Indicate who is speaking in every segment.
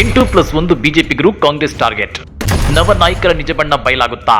Speaker 1: ಎಂಟು ಪ್ಲಸ್ ಒಂದು ಬಿಜೆಪಿಗರು ಕಾಂಗ್ರೆಸ್ ಟಾರ್ಗೆಟ್. ನವ ನಾಯಕರ ನಿಜ ಬಣ್ಣ ಬಯಲಾಗುತ್ತಾ?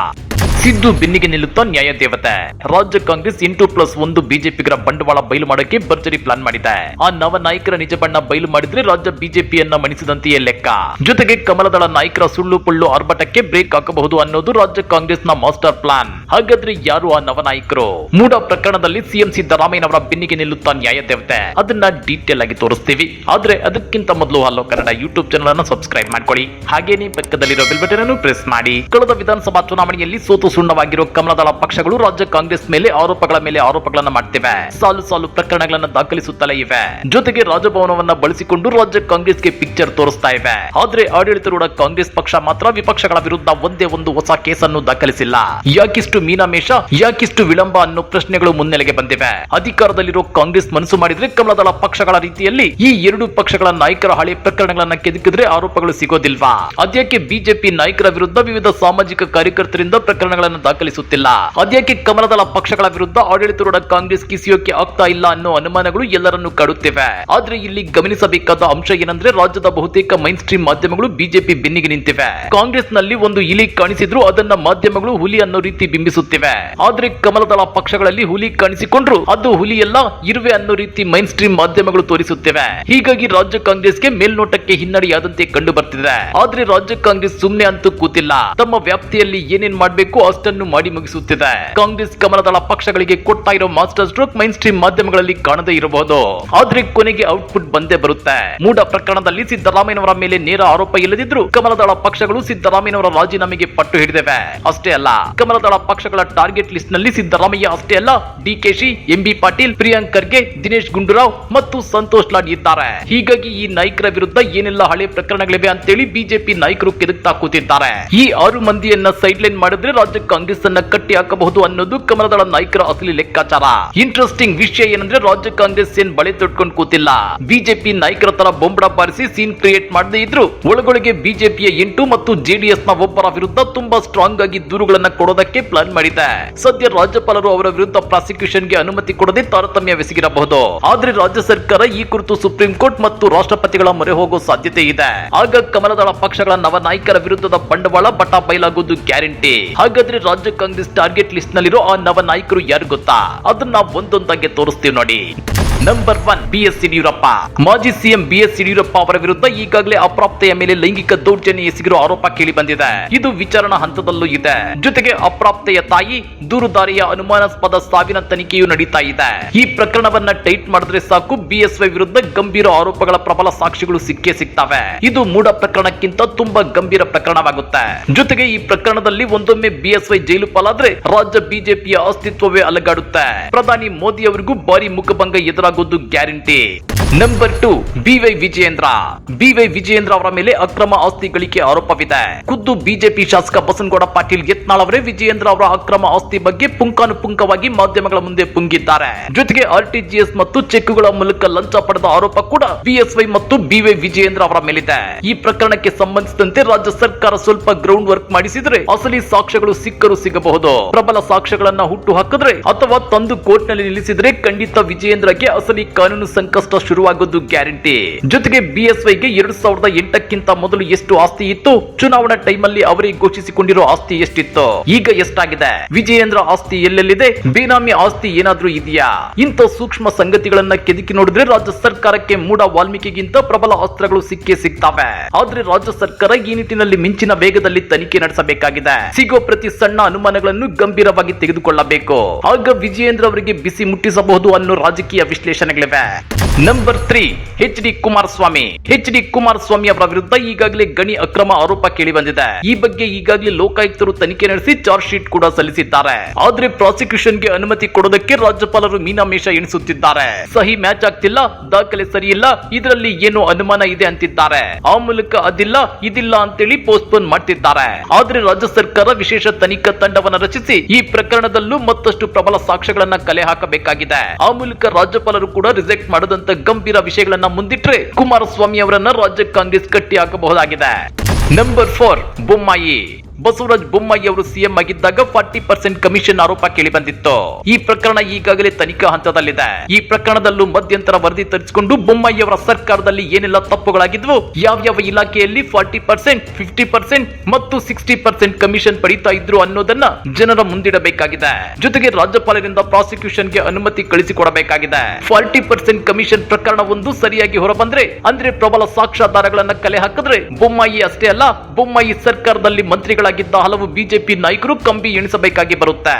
Speaker 1: ಸಿದ್ದು ಬೆನ್ನಿಗೆ ನಿಲ್ಲುತ್ತಾ ನ್ಯಾಯ ದೇವತೆ. ರಾಜ್ಯ ಕಾಂಗ್ರೆಸ್ ಎಂಟು ಪ್ಲಸ್ ಒಂದು ಬಿಜೆಪಿಗರ ಬಂಡವಾಳ ಬಯಲು ಮಾಡಕ್ಕೆ ಭರ್ಜರಿ ಪ್ಲಾನ್ ಮಾಡಿದೆ. ಆ ನವ ನಾಯಕರ ನಿಜ ಬಣ್ಣ ಬಯಲು ಮಾಡಿದ್ರೆ ರಾಜ್ಯ ಬಿಜೆಪಿಯನ್ನ ಮಣಿಸಿದಂತೆಯೇ ಲೆಕ್ಕ. ಜೊತೆಗೆ ಕಮಲದಳ ನಾಯಕರ ಸುಳ್ಳು ಪುಳ್ಳು ಆರ್ಭಟಕ್ಕೆ ಬ್ರೇಕ್ ಹಾಕಬಹುದು ಅನ್ನೋದು ರಾಜ್ಯ ಕಾಂಗ್ರೆಸ್ನ ಮಾಸ್ಟರ್ ಪ್ಲಾನ್ ಹಾಗಾದ್ರೆ ಯಾರು ಆ ನವ ನಾಯಕರು? ಮೂಡ ಪ್ರಕರಣದಲ್ಲಿ ಸಿಎಂ ಸಿದ್ದರಾಮಯ್ಯನವರ ಬೆನ್ನಿಗೆ ನಿಲ್ಲುತ್ತಾ ನ್ಯಾಯ ದೇವತೆ. ಅದನ್ನ ಡೀಟೇಲ್ ಆಗಿ ತೋರಿಸ್ತೀವಿ. ಆದ್ರೆ ಅದಕ್ಕಿಂತ ಮೊದಲು ಹಲೋ ಕನ್ನಡ ಯೂಟ್ಯೂಬ್ ಚಾನಲ್ ಅನ್ನು ಸಬ್ಸ್ಕ್ರೈಬ್ ಮಾಡ್ಕೊಳ್ಳಿ. ಹಾಗೇನೇ ಪಕ್ಕದಲ್ಲಿರೋ ಬೆಲ್ ಬಟನ್ ಅನ್ನು ಪ್ರೆಸ್ ಮಾಡಿ. ಕಳೆದ ವಿಧಾನಸಭಾ ಚುನಾವಣೆಯಲ್ಲಿ ಸೋತು ಸುಣ್ಣವಾಗಿರೋ ಕಮಲದಳ ಪಕ್ಷಗಳು ರಾಜ್ಯ ಕಾಂಗ್ರೆಸ್ ಮೇಲೆ ಆರೋಪಗಳ ಮೇಲೆ ಆರೋಪಗಳನ್ನ ಮಾಡ್ತಿವೆ. ಸಾಲು ಸಾಲು ಪ್ರಕರಣಗಳನ್ನ ದಾಖಲಿಸುತ್ತಲೇ ಇವೆ. ಜೊತೆಗೆ ರಾಜಭವನವನ್ನ ಬಳಸಿಕೊಂಡು ರಾಜ್ಯ ಕಾಂಗ್ರೆಸ್ಗೆ ಪಿಕ್ಚರ್ ತೋರಿಸ್ತಾ ಇವೆ. ಆದ್ರೆ ಆಡಳಿತಾರೂಢ ಕಾಂಗ್ರೆಸ್ ಪಕ್ಷ ಮಾತ್ರ ವಿಪಕ್ಷಗಳ ವಿರುದ್ಧ ಒಂದೇ ಒಂದು ಹೊಸ ಕೇಸನ್ನು ದಾಖಲಿಸಿಲ್ಲ. ಯಾಕಿಷ್ಟು ಮೀನಾಮೇಷ, ಯಾಕಿಷ್ಟು ವಿಳಂಬ ಅನ್ನೋ ಪ್ರಶ್ನೆಗಳು ಮುನ್ನೆಲೆಗೆ ಬಂದಿವೆ. ಅಧಿಕಾರದಲ್ಲಿರೋ ಕಾಂಗ್ರೆಸ್ ಮನಸ್ಸು ಮಾಡಿದ್ರೆ ಕಮಲದಳ ಪಕ್ಷಗಳ ರೀತಿಯಲ್ಲಿ ಈ ಎರಡು ಪಕ್ಷಗಳ ನಾಯಕರ ಹಳೆ ಪ್ರಕರಣಗಳನ್ನ ಕೆದಕಿದ್ರೆ ಆರೋಪಗಳು ಸಿಗೋದಿಲ್ವಾ? ಅದ್ಯಾಕೆ ಬಿಜೆಪಿ ನಾಯಕರ ವಿರುದ್ಧ ವಿವಿಧ ಸಾಮಾಜಿಕ ಕಾರ್ಯಕರ್ತರಿಂದ ಪ್ರಕರಣಗಳನ್ನು ದಾಖಲಿಸುತ್ತಿಲ್ಲ. ಅದ್ಯಾಕೆ ಕಮಲದಳ ಪಕ್ಷಗಳ ವಿರುದ್ಧ ಆಡಳಿತಾರೂಢ ಕಾಂಗ್ರೆಸ್ ಕಿಸಿಯೋಕೆ ಆಗ್ತಾ ಇಲ್ಲ ಅನ್ನೋ ಅನುಮಾನಗಳು ಎಲ್ಲರನ್ನು ಕಾಡುತ್ತಿವೆ. ಆದ್ರೆ ಇಲ್ಲಿ ಗಮನಿಸಬೇಕಾದ ಅಂಶ ಏನಂದ್ರೆ ರಾಜ್ಯದ ಬಹುತೇಕ ಮೈನ್ ಸ್ಟ್ರೀಮ್ ಮಾಧ್ಯಮಗಳು ಬಿಜೆಪಿ ಬೆನ್ನಿಗೆ ನಿಂತಿವೆ. ಕಾಂಗ್ರೆಸ್ನಲ್ಲಿ ಒಂದು ಇಲಿ ಕಾಣಿಸಿದ್ರು ಅದನ್ನ ಮಾಧ್ಯಮಗಳು ಹುಲಿ ಅನ್ನೋ ರೀತಿ ಬಿಂಬಿಸುತ್ತಿವೆ. ಆದ್ರೆ ಕಮಲದಳ ಪಕ್ಷಗಳಲ್ಲಿ ಹುಲಿ ಕಾಣಿಸಿಕೊಂಡ್ರು ಅದು ಹುಲಿಯಲ್ಲ, ಇರುವೆ ಅನ್ನೋ ರೀತಿ ಮೈನ್ ಸ್ಟ್ರೀಮ್ ಮಾಧ್ಯಮಗಳು ತೋರಿಸುತ್ತಿವೆ. ಹೀಗಾಗಿ ರಾಜ್ಯ ಕಾಂಗ್ರೆಸ್ಗೆ ಮೇಲ್ನೋಟಕ್ಕೆ ಹಿನ್ನಡೆಯಾದಂತೆ ಕಂಡು ಬರ್ತಿದೆ ಆದ್ರೆ ರಾಜ್ಯ ಕಾಂಗ್ರೆಸ್ ಸುಮ್ನೆ ಅಂತೂ ಕೂತಿಲ್ಲ. ತಮ್ಮ ವ್ಯಾಪ್ತಿಯಲ್ಲಿ ಏನೇನ್ ಮಾಡ್ಬೇಕು ಅಷ್ಟನ್ನು ಮಾಡಿ ಮುಗಿಸುತ್ತಿದೆ. ಕಾಂಗ್ರೆಸ್ ಕಮಲದಳ ಪಕ್ಷಗಳಿಗೆ ಕೊಡ್ತಾ ಇರೋ ಮಾಸ್ಟರ್ ಸ್ಟ್ರೋಕ್ ಮೈನ್ ಸ್ಟ್ರೀಮ್ ಮಾಧ್ಯಮಗಳಲ್ಲಿ ಕಾಣದೇ ಇರಬಹುದು ಆದ್ರೆ ಕೊನೆಗೆ ಔಟ್ಪುಟ್ ಬಂದೇ ಬರುತ್ತೆ. ಮೂಡ ಪ್ರಕರಣದಲ್ಲಿ ಸಿದ್ದರಾಮಯ್ಯನವರ ಮೇಲೆ ನೇರ ಆರೋಪ ಇಲ್ಲದಿದ್ರು ಕಮಲದಳ ಪಕ್ಷಗಳು ಸಿದ್ದರಾಮಯ್ಯನವರ ರಾಜೀನಾಮೆಗೆ ಪಟ್ಟು ಹಿಡಿದಿವೆ. ಅಷ್ಟೇ ಅಲ್ಲ, ಕಮಲದಳ ಪಕ್ಷಗಳ ಟಾರ್ಗೆಟ್ ಲಿಸ್ಟ್ನಲ್ಲಿ ಸಿದ್ದರಾಮಯ್ಯ ಅಷ್ಟೇ ಅಲ್ಲ, ಡಿಕೆಶಿ ಎಂಬಿ ಪಾಟೀಲ್ ಪ್ರಿಯಾಂಕ್ ಖರ್ಗೆ ದಿನೇಶ್ ಗುಂಡೂರಾವ್ ಮತ್ತು ಸಂತೋಷ್ ಲಾಡ್ ಇದ್ದಾರೆ. ಹೀಗಾಗಿ ಈ ನಾಯಕರ ವಿರುದ್ಧ ಏನೆಲ್ಲ ಹಳೆ ಪ್ರಕರಣಗಳಿವೆ ಅಂತೇಳಿ ಬಿಜೆಪಿ ನಾಯಕರು ಕೆದಕ್ತಾ ಕೂತಿದ್ದಾರೆ. ಈ ಆರು ಮಂದಿಯನ್ನ ಸೈಡ್ ಲೈನ್ ಮಾಡಿದ್ರೆ ರಾಜ್ಯ ಕಾಂಗ್ರೆಸ್ ಅನ್ನ ಕಟ್ಟಿ ಹಾಕಬಹುದು ಅನ್ನೋದು ಕಮಲದಳ ನಾಯಕರ ಅಸಲಿ ಲೆಕ್ಕಾಚಾರ. ಇಂಟ್ರೆಸ್ಟಿಂಗ್ ವಿಷಯ ಏನಂದ್ರೆ ರಾಜ್ಯ ಕಾಂಗ್ರೆಸ್ ಏನ್ ಬಳೆ ತೊಟ್ಕೊಂಡು ಕೂತಿಲ್ಲ. ಬಿಜೆಪಿ ನಾಯಕರ ತರ ಬೊಂಬಡ ಬಾರಿಸಿ ಸೀನ್ ಕ್ರಿಯೇಟ್ ಮಾಡದೇ ಇದ್ರು. ಒಳಗೊಳಗೆ ಬಿಜೆಪಿಯ ಎಂಟು ಮತ್ತು ಜೆಡಿಎಸ್ನ ಒಬ್ಬರ ವಿರುದ್ಧ ತುಂಬಾ ಸ್ಟ್ರಾಂಗ್ ಆಗಿ ದೂರುಗಳನ್ನ ಕೊಡೋದಕ್ಕೆ ಪ್ಲಾನ್ ಮಾಡಿದೆ. ಸದ್ಯ ರಾಜ್ಯಪಾಲರು ಅವರ ವಿರುದ್ಧ ಪ್ರಾಸಿಕ್ಯೂಷನ್ಗೆ ಅನುಮತಿ ಕೊಡದೆ ತಾರತಮ್ಯವೆಸಗಿರಬಹುದು. ಆದ್ರೆ ರಾಜ್ಯ ಸರ್ಕಾರ ಈ ಕುರಿತು ಸುಪ್ರೀಂ ಕೋರ್ಟ್ ಮತ್ತು ರಾಷ್ಟ್ರಪತಿಗಳ ಮೊರೆ ಹೋಗೋ ಸಾಧ್ಯತೆ ಇದೆ. ಆಗ ಕಮಲದಳ ಪಕ್ಷಗಳ ನವ ನಾಯಕರ ವಿರುದ್ಧದ ಬಂಡವಾಳ ಬಟಾ ಬಯಲಾಗುವುದು ಗ್ಯಾರಂಟಿ. ಹಾಗಾದ್ರೆ ರಾಜ್ಯ ಕಾಂಗ್ರೆಸ್ ಟಾರ್ಗೆಟ್ ಲಿಸ್ಟ್ ನಲ್ಲಿರೋ ಆ ನವ ನಾಯಕರು ಯಾರು ಗೊತ್ತಾ? ಅದನ್ನ ಒಂದೊಂದಾಗಿ ತೋರಿಸ್ತೀವಿ ನೋಡಿ. Number one B S Yediyurappa ಮಾಜಿ ಸಿಎಂ ಬಿ ಎಸ್ ಯಡಿಯೂರಪ್ಪ ಅವರ ವಿರುದ್ಧ ಈಗಾಗಲೇ ಅಪ್ರಾಪ್ತೆಯ ಮೇಲೆ ಲೈಂಗಿಕ ದೌರ್ಜನ್ಯ ಎಸಗಿರುವ ಆರೋಪ ಕೇಳಿ ಬಂದಿದೆ. ಇದು ವಿಚಾರಣಾ ಹಂತದಲ್ಲೂ ಇದೆ. ಜೊತೆಗೆ ಅಪ್ರಾಪ್ತೆಯ ತಾಯಿ ದೂರುದಾರಿಯ ಅನುಮಾನಾಸ್ಪದ ಸಾವಿನ ತನಿಖೆಯೂ ನಡೀತಾ ಇದೆ. ಈ ಪ್ರಕರಣವನ್ನ ಟೈಟ್ ಮಾಡಿದ್ರೆ ಸಾಕು ಬಿಎಸ್ವೈ ವಿರುದ್ಧ ಗಂಭೀರ ಆರೋಪಗಳ ಪ್ರಬಲ ಸಾಕ್ಷಿಗಳು ಸಿಕ್ಕೇ ಸಿಗ್ತವೆ. ಇದು ಮೂಡ ಪ್ರಕರಣಕ್ಕಿಂತ ತುಂಬಾ ಗಂಭೀರ ಪ್ರಕರಣವಾಗುತ್ತೆ. ಜೊತೆಗೆ ಈ ಪ್ರಕರಣದಲ್ಲಿ ಒಂದೊಮ್ಮೆ ಬಿಎಸ್ವೈ ಜೈಲು ಪಾಲಾದ್ರೆ ರಾಜ್ಯ ಬಿಜೆಪಿಯ ಅಸ್ತಿತ್ವವೇ ಅಲಗಾಡುತ್ತೆ. ಪ್ರಧಾನಿ ಮೋದಿ ಅವರಿಗೂ ಭಾರಿ ಮುಖಭಂಗ ಎದುರಾಗೋದು guarantee number two BY Vijayendra BY Vijayendra ಅವರ ಮೇಲೆ ಅಕ್ರಮ ಆಸ್ತಿ ಗಳಿಕೆ ಆರೋಪವಿದೆ. ಖುದ್ದು ಬಿಜೆಪಿ ಶಾಸಕ ಬಸನಗೌಡ ಪಾಟೀಲ್ ಯತ್ನಾಳ್ ಅವರೇ ವಿಜಯೇಂದ್ರ ಅವರ ಅಕ್ರಮ ಆಸ್ತಿ ಬಗ್ಗೆ ಪುಂಕಾನುಪುಂಕವಾಗಿ ಮಾಧ್ಯಮಗಳ ಮುಂದೆ ಪುಂಗಿದ್ದಾರೆ. ಜೊತೆಗೆ ಆರ್ಟಿಜಿಎಸ್ ಮತ್ತು ಚೆಕ್ಗಳ ಮೂಲಕ ಲಂಚ ಪಡೆದ ಆರೋಪ ಕೂಡ ಬಿಎಸ್ವೈ ಮತ್ತು ಬಿವೈ ವಿಜಯೇಂದ್ರ ಅವರ ಮೇಲಿದೆ. ಈ ಪ್ರಕರಣಕ್ಕೆ ಸಂಬಂಧಿಸಿದಂತೆ ರಾಜ್ಯ ಸರ್ಕಾರ ಸ್ವಲ್ಪ ಗ್ರೌಂಡ್ ವರ್ಕ್ ಮಾಡಿಸಿದ್ರೆ ಅಸಲಿ ಸಾಕ್ಷ್ಯಗಳು ಸಿಕ್ಕರೂ ಸಿಗಬಹುದು. ಪ್ರಬಲ ಸಾಕ್ಷ್ಯಗಳನ್ನ ಹುಟ್ಟು ಹಾಕಿದ್ರೆ ಅಥವಾ ತಂದು ಕೋರ್ಟ್ನಲ್ಲಿ ನಿಲ್ಲಿಸಿದ್ರೆ ಖಂಡಿತ ವಿಜಯೇಂದ್ರಗೆ ಅಸಲಿ ಕಾನೂನು ಸಂಕಷ್ಟ ಶುರುವಾಗೋದು ಗ್ಯಾರಂಟಿ. ಜೊತೆಗೆ ಬಿಎಸ್ವೈಗೆ ಎರಡ್ ಸಾವಿರದ ಎಂಟಕ್ಕಿಂತ ಮೊದಲು ಎಷ್ಟು ಆಸ್ತಿ ಇತ್ತು? ಚುನಾವಣಾ ಟೈಮಲ್ಲಿ ಅವರೇ ಘೋಷಿಸಿಕೊಂಡಿರೋ ಆಸ್ತಿ ಎಷ್ಟಿತ್ತು? ಈಗ ಎಷ್ಟಾಗಿದೆ? ವಿಜಯೇಂದ್ರ ಆಸ್ತಿ ಎಲ್ಲೆಲ್ಲಿದೆ? ಬೇನಾಮಿ ಆಸ್ತಿ ಏನಾದ್ರೂ ಇದೆಯಾ? ಇಂಥ ಸೂಕ್ಷ್ಮ ಸಂಗತಿಗಳನ್ನ ಕೆದಕಿ ನೋಡಿದ್ರೆ ರಾಜ್ಯ ಸರ್ಕಾರಕ್ಕೆ ಮೂಡ ವಾಲ್ಮೀಕಿಗಿಂತ ಪ್ರಬಲ ಅಸ್ತ್ರಗಳು ಸಿಕ್ಕೇ ಸಿಗ್ತವೆ. ಆದ್ರೆ ರಾಜ್ಯ ಸರ್ಕಾರ ಈ ನಿಟ್ಟಿನಲ್ಲಿ ಮಿಂಚಿನ ವೇಗದಲ್ಲಿ ತನಿಖೆ ನಡೆಸಬೇಕಾಗಿದೆ. ಸಿಗೋ ಪ್ರತಿ ಸಣ್ಣ ಅನುಮಾನಗಳನ್ನು ಗಂಭೀರವಾಗಿ ತೆಗೆದುಕೊಳ್ಳಬೇಕು. ಆಗ ವಿಜಯೇಂದ್ರ ಅವರಿಗೆ ಬಿಸಿ ಮುಟ್ಟಿಸಬಹುದು ಅನ್ನೋ ರಾಜಕೀಯ ವಿಶ್ಲೇಷಣೆಗಳಿವೆ. Number three H D Kumaraswamy H D Kumaraswamy ಅವರ ವಿರುದ್ಧ ಈಗಾಗಲೇ ಗಣಿ ಅಕ್ರಮ ಆರೋಪ ಕೇಳಿ ಬಂದಿದೆ. ಈ ಬಗ್ಗೆ ಈಗಾಗಲೇ ಲೋಕಾಯುಕ್ತರು ತನಿಖೆ ನಡೆಸಿ ಚಾರ್ಜ್ ಶೀಟ್ ಕೂಡ ಸಲ್ಲಿಸಿದ್ದಾರೆ. ಆದ್ರೆ ಪ್ರಾಸಿಕ್ಯೂಷನ್ಗೆ ಅನುಮತಿ ಕೊಡೋದಕ್ಕೆ ರಾಜ್ಯಪಾಲರು ಮೀನಾಮೇಷ ಎಣಿಸುತ್ತಿದ್ದಾರೆ. ಸಹಿ ಮ್ಯಾಚ್ ಆಗ್ತಿಲ್ಲ, ದಾಖಲೆ ಸರಿಯಿಲ್ಲ, ಇದರಲ್ಲಿ ಏನೋ ಅನುಮಾನ ಇದೆ ಅಂತಿದ್ದಾರೆ. ಆ ಮೂಲಕ ಅದಿಲ್ಲ, ಇದಿಲ್ಲ ಅಂತೇಳಿ ಪೋಸ್ಟ್ಪೋನ್ ಮಾಡ್ತಿದ್ದಾರೆ. ಆದ್ರೆ ರಾಜ್ಯ ಸರ್ಕಾರ ವಿಶೇಷ ತನಿಖಾ ತಂಡವನ್ನು ರಚಿಸಿ ಈ ಪ್ರಕರಣದಲ್ಲೂ ಮತ್ತಷ್ಟು ಪ್ರಬಲ ಸಾಕ್ಷ್ಯಗಳನ್ನ ಕಲೆ ಹಾಕಬೇಕಾಗಿದೆ. ಆ ಮೂಲಕ ರಾಜ್ಯಪಾಲರು ಕೂಡ ರಿಜೆಕ್ಟ್ ಮಾಡದಂತ ಗಂಭೀರ ವಿಷಯಗಳನ್ನ ಮುಂದಿಟ್ರೆ ಕುಮಾರಸ್ವಾಮಿ ಅವರನ್ನ ರಾಜ್ಯ ಕಾಂಗ್ರೆಸ್ ಕಟ್ಟಿ ಹಾಕಬಹುದಾಗಿದೆ ನಂಬರ್ ಫೋರ್ ಬೊಮ್ಮಾಯಿ ಬಸವರಾಜ ಬೊಮ್ಮಾಯಿ ಅವರು ಸಿಎಂ ಆಗಿದ್ದಾಗ ಫಾರ್ಟಿ ಪರ್ಸೆಂಟ್ ಕಮಿಷನ್ ಆರೋಪ ಕೇಳಿ ಬಂದಿತ್ತು. ಈ ಪ್ರಕರಣ ಈಗಾಗಲೇ ತನಿಖಾ ಹಂತದಲ್ಲಿದೆ. ಈ ಪ್ರಕರಣದಲ್ಲೂ ಮಧ್ಯಂತರ ವರದಿ ತರಿಸಿಕೊಂಡು ಬೊಮ್ಮಾಯಿ ಅವರ ಸರ್ಕಾರದಲ್ಲಿ ಏನೆಲ್ಲ ತಪ್ಪುಗಳಾಗಿದ್ವು, ಯಾವ್ಯಾವ ಇಲಾಖೆಯಲ್ಲಿ ಫಾರ್ಟಿ ಪರ್ಸೆಂಟ್, ಫಿಫ್ಟಿ ಪರ್ಸೆಂಟ್ ಮತ್ತು ಸಿಕ್ಸ್ಟಿ ಪರ್ಸೆಂಟ್ ಕಮಿಷನ್ ಪಡಿತಾ ಇದ್ರು ಅನ್ನೋದನ್ನ ಜನರ ಮುಂದಿಡಬೇಕಾಗಿದೆ. ಜೊತೆಗೆ ರಾಜ್ಯಪಾಲರಿಂದ ಪ್ರಾಸಿಕ್ಯೂಷನ್ಗೆ ಅನುಮತಿ ಕಳಿಸಿಕೊಡಬೇಕಾಗಿದೆ. ಫಾರ್ಟಿ ಪರ್ಸೆಂಟ್ ಕಮಿಷನ್ ಪ್ರಕರಣವೊಂದು ಸರಿಯಾಗಿ ಹೊರಬಂದ್ರೆ, ಅಂದ್ರೆ ಪ್ರಬಲ ಸಾಕ್ಷ್ಯಾಧಾರಗಳನ್ನ ಕಲೆ ಹಾಕಿದ್ರೆ ಬೊಮ್ಮಾಯಿ ಅಷ್ಟೇ ಅಲ್ಲ, ಬೊಮ್ಮಾಯಿ ಸರ್ಕಾರದಲ್ಲಿ ಮಂತ್ರಿಗಳಾಗಿದ್ದ ಹಲವು ಬಿಜೆಪಿ ನಾಯಕರು ಕಂಬಿ ಎಣಿಸಬೇಕಾಗಿ ಬರುತ್ತೆ.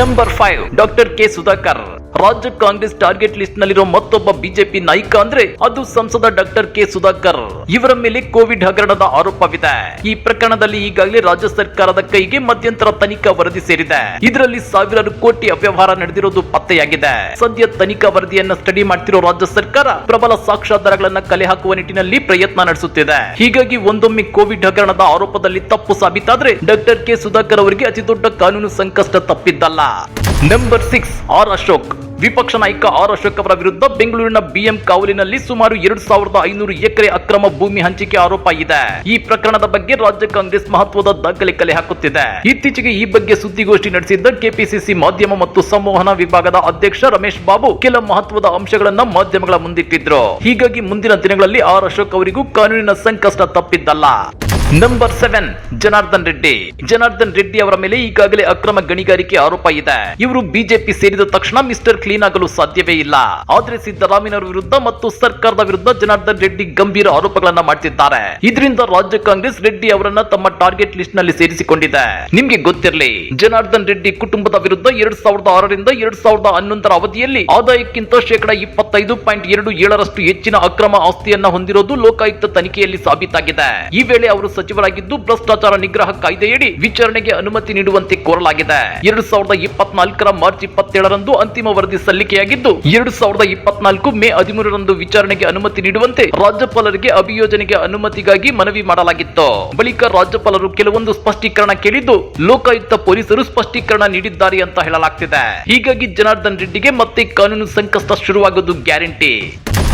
Speaker 1: Number five doctor K Sudhakar ರಾಜ್ಯ ಕಾಂಗ್ರೆಸ್ ಟಾರ್ಗೆಟ್ ಲಿಸ್ಟ್ ನಲ್ಲಿರೋ ಮತ್ತೊಬ್ಬ ಬಿಜೆಪಿ ನಾಯಕ ಅಂದ್ರೆ ಅದು ಸಂಸದ ಡಾಕ್ಟರ್ ಕೆ ಸುಧಾಕರ್. ಇವರ ಮೇಲೆ ಕೋವಿಡ್ ಹಗರಣದ ಆರೋಪವಿದೆ. ಈ ಪ್ರಕರಣದಲ್ಲಿ ಈಗಾಗಲೇ ರಾಜ್ಯ ಸರ್ಕಾರದ ಕೈಗೆ ಮಧ್ಯಂತರ ತನಿಖಾ ವರದಿ ಸೇರಿದೆ. ಇದರಲ್ಲಿ ಸಾವಿರಾರು ಕೋಟಿ ಅವ್ಯವಹಾರ ನಡೆದಿರೋದು ಪತ್ತೆಯಾಗಿದೆ. ಸದ್ಯ ತನಿಖಾ ವರದಿಯನ್ನ ಸ್ಟಡಿ ಮಾಡ್ತಿರೋ ರಾಜ್ಯ ಸರ್ಕಾರ ಪ್ರಬಲ ಸಾಕ್ಷ್ಯಾಧಾರಗಳನ್ನ ಕಲೆ ಹಾಕುವ ನಿಟ್ಟಿನಲ್ಲಿ ಪ್ರಯತ್ನ ನಡೆಸುತ್ತಿದೆ. ಹೀಗಾಗಿ ಒಂದೊಮ್ಮೆ ಕೋವಿಡ್ ಹಗರಣದ ಆರೋಪದಲ್ಲಿ ತಪ್ಪು ಸಾಬೀತಾದ್ರೆ ಡಾಕ್ಟರ್ ಕೆ ಸುಧಾಕರ್ ಅವರಿಗೆ ಅತಿ ದೊಡ್ಡ ಕಾನೂನು ಸಂಕಷ್ಟ ತಪ್ಪಿದ್ದಲ್ಲ. ನಂಬರ್ ಸಿಕ್ಸ್ ಆರ್ ಅಶೋಕ್ ವಿಪಕ್ಷ ನಾಯಕ ಆರ್ ಅಶೋಕ್ ಅವರ ವಿರುದ್ಧ ಬೆಂಗಳೂರಿನ ಬಿಎಂ ಕಾವಲಿನಲ್ಲಿ ಸುಮಾರು ಎರಡು ಸಾವಿರದ ಐನೂರು ಎಕರೆ ಅಕ್ರಮ ಭೂಮಿ ಹಂಚಿಕೆ ಆರೋಪ ಇದೆ. ಈ ಪ್ರಕರಣದ ಬಗ್ಗೆ ರಾಜ್ಯ ಕಾಂಗ್ರೆಸ್ ಮಹತ್ವದ ದಾಖಲೆ ಕಲೆ ಹಾಕುತ್ತಿದೆ. ಇತ್ತೀಚೆಗೆ ಈ ಬಗ್ಗೆ ಸುದ್ದಿಗೋಷ್ಠಿ ನಡೆಸಿದ್ದ ಕೆಪಿಸಿಸಿ ಮಾಧ್ಯಮ ಮತ್ತು ಸಂವಹನ ವಿಭಾಗದ ಅಧ್ಯಕ್ಷ ರಮೇಶ್ ಬಾಬು ಕೆಲ ಮಹತ್ವದ ಅಂಶಗಳನ್ನ ಮಾಧ್ಯಮಗಳ ಮುಂದಿಟ್ಟಿದ್ರು. ಹೀಗಾಗಿ ಮುಂದಿನ ದಿನಗಳಲ್ಲಿ ಆರ್ ಅಶೋಕ್ ಅವರಿಗೂ ಕಾನೂನಿನ ಸಂಕಷ್ಟ ತಪ್ಪಿದ್ದಲ್ಲ. ನಂಬರ್ ಸೆವೆನ್ ಜನಾರ್ದನ್ ರೆಡ್ಡಿ ಜನಾರ್ದನ್ ರೆಡ್ಡಿ ಅವರ ಮೇಲೆ ಈಗಾಗಲೇ ಅಕ್ರಮ ಗಣಿಗಾರಿಕೆ ಆರೋಪ ಇದೆ. ಇವರು ಬಿಜೆಪಿ ಸೇರಿದ ತಕ್ಷಣ ಮಿಸ್ಟರ್ ಕ್ಲೀನ್ ಆಗಲು ಸಾಧ್ಯವೇ ಇಲ್ಲ. ಆದ್ರೆ ಸಿದ್ದರಾಮಯ್ಯನವರ ವಿರುದ್ಧ ಮತ್ತು ಸರ್ಕಾರದ ವಿರುದ್ಧ ಜನಾರ್ದನ್ ರೆಡ್ಡಿ ಗಂಭೀರ ಆರೋಪಗಳನ್ನ ಮಾಡ್ತಿದ್ದಾರೆ. ಇದರಿಂದ ರಾಜ್ಯ ಕಾಂಗ್ರೆಸ್ ರೆಡ್ಡಿ ಅವರನ್ನ ತಮ್ಮ ಟಾರ್ಗೆಟ್ ಲಿಸ್ಟ್ನಲ್ಲಿ ಸೇರಿಸಿಕೊಂಡಿದೆ. ನಿಮ್ಗೆ ಗೊತ್ತಿರಲಿ ಜನಾರ್ದನ್ ರೆಡ್ಡಿ ಕುಟುಂಬದ ವಿರುದ್ಧ ಎರಡ್ ಸಾವಿರದ ಆರರಿಂದ ಎರಡ್ ಸಾವಿರದ ಹನ್ನೊಂದರ ಅವಧಿಯಲ್ಲಿ ಆದಾಯಕ್ಕಿಂತ ಶೇಕಡ ಇಪ್ಪತ್ತೈದು ಪಾಯಿಂಟ್ ಎರಡು ಏಳರಷ್ಟು ಹೆಚ್ಚಿನ ಅಕ್ರಮ ಆಸ್ತಿಯನ್ನ ಹೊಂದಿರೋದು ಲೋಕಾಯುಕ್ತ ತನಿಖೆಯಲ್ಲಿ ಸಾಬೀತಾಗಿದೆ. ಈ ವೇಳೆ ಅವರು ಸಚಿವರಾಗಿದ್ದು ಭ್ರಷ್ಟಾಚಾರ ನಿಗ್ರಹ ಕಾಯ್ದೆಯಡಿ ವಿಚಾರಣೆಗೆ ಅನುಮತಿ ನೀಡುವಂತೆ ಕೋರಲಾಗಿದೆ. ಎರಡು ಸಾವಿರದ ಇಪ್ಪತ್ನಾಲ್ಕರ ಮಾರ್ಚ್ ಇಪ್ಪತ್ತೇಳರಂದು ಅಂತಿಮ ವರದಿ ಸಲ್ಲಿಕೆಯಾಗಿದ್ದು, ಎರಡು ಸಾವಿರದ ಇಪ್ಪತ್ನಾಲ್ಕು ಮೇ ಹದಿಮೂರರಂದು ವಿಚಾರಣೆಗೆ ಅನುಮತಿ ನೀಡುವಂತೆ ರಾಜ್ಯಪಾಲರಿಗೆ ಅಭಿಯೋಜನೆಗೆ ಅನುಮತಿಗಾಗಿ ಮನವಿ ಮಾಡಲಾಗಿತ್ತು. ಬಳಿಕ ರಾಜ್ಯಪಾಲರು ಕೆಲವೊಂದು ಸ್ಪಷ್ಟೀಕರಣ ಕೇಳಿದ್ದು, ಲೋಕಾಯುಕ್ತ ಪೊಲೀಸರು ಸ್ಪಷ್ಟೀಕರಣ ನೀಡಿದ್ದಾರೆ ಅಂತ ಹೇಳಲಾಗ್ತಿದೆ. ಹೀಗಾಗಿ ಜನಾರ್ದನ್ ರೆಡ್ಡಿಗೆ ಮತ್ತೆ ಕಾನೂನು ಸಂಕಷ್ಟ ಶುರುವಾಗೋದು guarantee.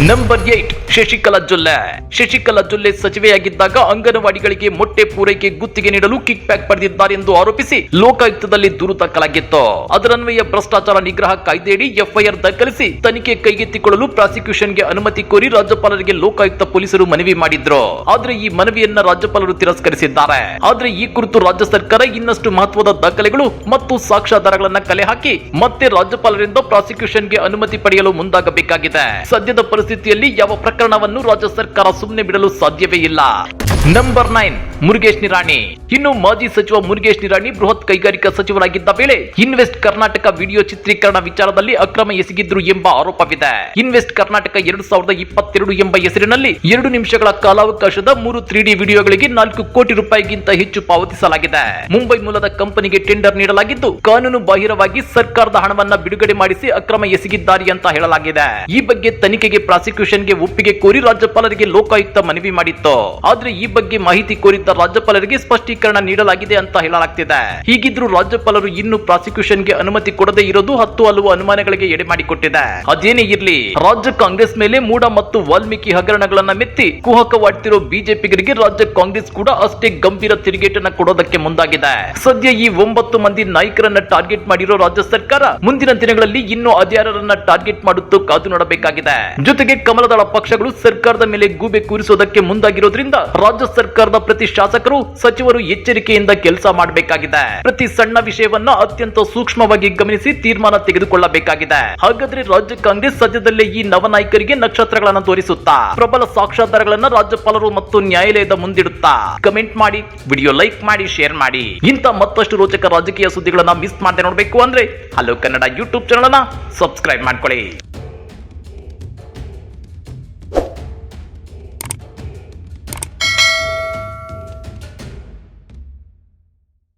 Speaker 1: Number eight Shashikala Jolle. Shashikala Jolle ಸಚಿವೆಯಾಗಿದ್ದಾಗ ಅಂಗನವಾಡಿಗಳಿಗೆ ಮೊಟ್ಟೆ ಪೂರೈಕೆ ಗುತ್ತಿಗೆ ನೀಡಲು ಕಿಕ್ ಬ್ಯಾಕ್ ಪಡೆದಿದ್ದಾರೆ ಎಂದು ಆರೋಪಿಸಿ ಲೋಕಾಯುಕ್ತದಲ್ಲಿ ದೂರು ದಾಖಲಾಗಿತ್ತು. ಅದರನ್ವಯ ಭ್ರಷ್ಟಾಚಾರ ನಿಗ್ರಹ ಕಾಯ್ದೆಯಡಿ ಎಫ್ಐಆರ್ ದಾಖಲಿಸಿ ತನಿಖೆ ಕೈಗೆತ್ತಿಕೊಳ್ಳಲು ಪ್ರಾಸಿಕ್ಯೂಷನ್ಗೆ ಅನುಮತಿ ಕೋರಿ ರಾಜ್ಯಪಾಲರಿಗೆ ಲೋಕಾಯುಕ್ತ ಪೊಲೀಸರು ಮನವಿ ಮಾಡಿದ್ರು. ಆದ್ರೆ ಈ ಮನವಿಯನ್ನ ರಾಜ್ಯಪಾಲರು ತಿರಸ್ಕರಿಸಿದ್ದಾರೆ. ಆದ್ರೆ ಈ ಕುರಿತು ರಾಜ್ಯ ಸರ್ಕಾರ ಇನ್ನಷ್ಟು ಮಹತ್ವದ ದಾಖಲೆಗಳು ಮತ್ತು ಸಾಕ್ಷ್ಯಾಧಾರಗಳನ್ನ ಕಲೆ ಹಾಕಿ ಮತ್ತೆ ರಾಜ್ಯಪಾಲರಿಂದ ಪ್ರಾಸಿಕ್ಯೂಷನ್ಗೆ ಅನುಮತಿ ಪಡೆಯಲು ಮುಂದಾಗಬೇಕಾಗಿದೆ. ಸದ್ಯದ ಪರಿಸ್ಥಿತಿಯಲ್ಲಿ ಯಾವ ಪ್ರಕರಣವನ್ನು ರಾಜ್ಯ ಸರ್ಕಾರ ಸುಮ್ಮನೆ ಬಿಡಲು ಸಾಧ್ಯವೇ ಇಲ್ಲ. Number nine Murugesh Nirani. ಇನ್ನು ಮಾಜಿ ಸಚಿವ ಮುರುಗೇಶ್ ನಿರಾಣಿ ಬೃಹತ್ ಕೈಗಾರಿಕಾ ಸಚಿವರಾಗಿದ್ದ ವೇಳೆ ಇನ್ವೆಸ್ಟ್ ಕರ್ನಾಟಕ ವಿಡಿಯೋ ಚಿತ್ರೀಕರಣ ವಿಚಾರದಲ್ಲಿ ಅಕ್ರಮ ಎಸಗಿದ್ರು ಎಂಬ ಆರೋಪವಿದೆ. ಇನ್ವೆಸ್ಟ್ ಕರ್ನಾಟಕ ಎರಡು ಸಾವಿರದ ಇಪ್ಪತ್ತೆರಡು ಎಂಬ ಹೆಸರಿನಲ್ಲಿ ಎರಡು ನಿಮಿಷಗಳ ಕಾಲಾವಕಾಶದ ಮೂರು ತ್ರೀ ಡಿ ವಿಡಿಯೋಗಳಿಗೆ ನಾಲ್ಕು ಕೋಟಿ ರೂಪಾಯಿಗಿಂತ ಹೆಚ್ಚು ಪಾವತಿಸಲಾಗಿದೆ. ಮುಂಬೈ ಮೂಲದ ಕಂಪನಿಗೆ ಟೆಂಡರ್ ನೀಡಲಾಗಿದ್ದು, ಕಾನೂನು ಬಾಹಿರವಾಗಿ ಸರ್ಕಾರದ ಹಣವನ್ನ ಬಿಡುಗಡೆ ಮಾಡಿಸಿ ಅಕ್ರಮ ಎಸಗಿದ್ದಾರೆ ಅಂತ ಹೇಳಲಾಗಿದೆ. ಈ ಬಗ್ಗೆ ತನಿಖೆಗೆ, ಪ್ರಾಸಿಕ್ಯೂಷನ್ಗೆ ಒಪ್ಪಿಗೆ ಕೋರಿ ರಾಜ್ಯಪಾಲರಿಗೆ ಲೋಕಾಯುಕ್ತ ಮನವಿ ಮಾಡಿತ್ತು. ಆದ್ರೆ ಈ ಬಗ್ಗೆ ಮಾಹಿತಿ ಕೋರಿದ್ದ ರಾಜ್ಯಪಾಲರಿಗೆ ಸ್ಪಷ್ಟೀಕರಣ ನೀಡಲಾಗಿದೆ ಅಂತ ಹೇಳಲಾಗ್ತಿದೆ. ಹೀಗಿದ್ರು ರಾಜ್ಯಪಾಲರು ಇನ್ನು ಪ್ರಾಸಿಕ್ಯೂಷನ್ಗೆ ಅನುಮತಿ ಕೊಡದೇ ಇರೋದು ಹತ್ತು ಹಲವು ಅನುಮಾನಗಳಿಗೆ ಎಡೆ ಮಾಡಿಕೊಟ್ಟಿದೆ. ಅದೇನೇ ಇರಲಿ, ರಾಜ್ಯ ಕಾಂಗ್ರೆಸ್ ಮೇಲೆ ಮೂಡ ಮತ್ತು ವಾಲ್ಮೀಕಿ ಹಗರಣಗಳನ್ನ ಮೆತ್ತಿ ಕುಹಕವಾಡ್ತಿರೋ ಬಿಜೆಪಿಗರಿಗೆ ರಾಜ್ಯ ಕಾಂಗ್ರೆಸ್ ಕೂಡ ಅಷ್ಟೇ ಗಂಭೀರ ತಿರುಗೇಟನ್ನ ಕೊಡೋದಕ್ಕೆ ಮುಂದಾಗಿದೆ. ಸದ್ಯ ಈ ಒಂಬತ್ತು ಮಂದಿ ನಾಯಕರನ್ನ ಟಾರ್ಗೆಟ್ ಮಾಡಿರೋ ರಾಜ್ಯ ಸರ್ಕಾರ ಮುಂದಿನ ದಿನಗಳಲ್ಲಿ ಇನ್ನು ಅಧ್ಯಾರರನ್ನ ಟಾರ್ಗೆಟ್ ಮಾಡುತ್ತೋ ಕಾದು ನೋಡಬೇಕಾಗಿದೆ. ಜೊತೆಗೆ ಕಮಲದಳ ಪಕ್ಷಗಳು ಸರ್ಕಾರದ ಮೇಲೆ ಗೂಬೆ ಕೂರಿಸೋದಕ್ಕೆ ಮುಂದಾಗಿರೋದ್ರಿಂದ ರಾಜ್ಯ ಸರ್ಕಾರದ ಪ್ರತಿ ಶಾಸಕರು, ಸಚಿವರು ಎಚ್ಚರಿಕೆಯಿಂದ ಕೆಲಸ ಮಾಡಬೇಕಾಗಿದೆ. ಪ್ರತಿ ಸಣ್ಣ ವಿಷಯವನ್ನ ಅತ್ಯಂತ ಸೂಕ್ಷ್ಮವಾಗಿ ಗಮನಿಸಿ ತೀರ್ಮಾನ ತೆಗೆದುಕೊಳ್ಳಬೇಕಾಗಿದೆ. ಹಾಗಾದ್ರೆ ರಾಜ್ಯ ಕಾಂಗ್ರೆಸ್ ಸದ್ಯದಲ್ಲೇ ಈ ನವನಾಯಕರಿಗೆ ನಕ್ಷತ್ರಗಳನ್ನ ತೋರಿಸುತ್ತಾ? ಪ್ರಬಲ ಸಾಕ್ಷ್ಯಾಧಾರಗಳನ್ನ ರಾಜ್ಯಪಾಲರು ಮತ್ತು ನ್ಯಾಯಾಲಯದ ಮುಂದಿಡುತ್ತಾ? ಕಮೆಂಟ್ ಮಾಡಿ, ವಿಡಿಯೋ ಲೈಕ್ ಮಾಡಿ, ಶೇರ್ ಮಾಡಿ. ಇಂಥ ಮತ್ತಷ್ಟು ರೋಚಕ ರಾಜಕೀಯ ಸುದ್ದಿಗಳನ್ನ ಮಿಸ್ ಮಾಡದೆ ನೋಡಬೇಕು ಅಂದ್ರೆ ಹಲೋ ಕನ್ನಡ ಯೂಟ್ಯೂಬ್ ಚಾನಲ್ ಅನ್ನ ಸಬ್ಸ್ಕ್ರೈಬ್ ಮಾಡ್ಕೊಳ್ಳಿ.